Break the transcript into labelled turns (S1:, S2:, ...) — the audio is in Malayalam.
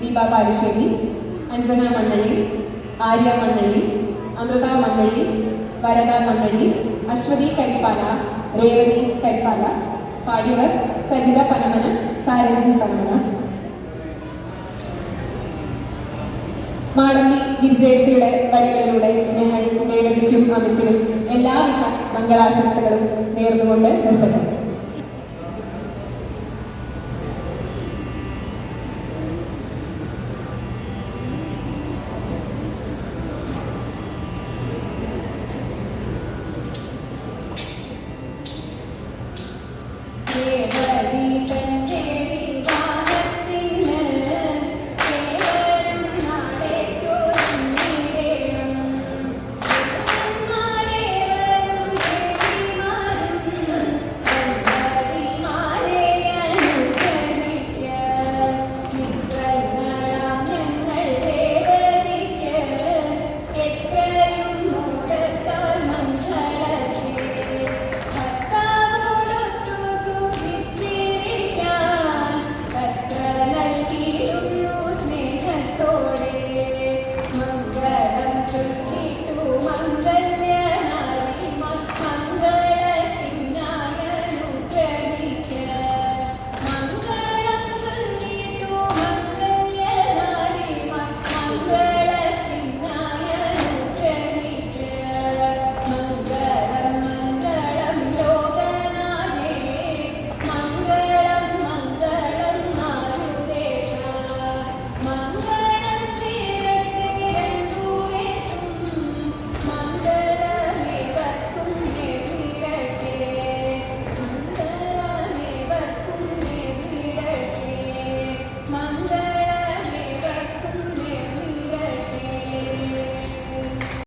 S1: ദീപ പാലശ്ശേരി അഞ്ജന മണ്ണഴി ആര്യ മണ്ണഴി അമൃത മണ്ണഴി വരദ മണ്ണഴി അശ്വതി കരിപ്പാല രേവതി കരിപ്പാല പാടിയവർ സജിത പനമന സാരഥി പനമന മാടമ്പി ഗിരിജയത്തിയുടെ വരികളിലൂടെ ഞങ്ങൾ രേവതിക്കും അമിത്തിനും എല്ലാവിധ മംഗളാശംസകളും നേർന്നുകൊണ്ട് നിർത്തട്ടെ. தேவதீபன்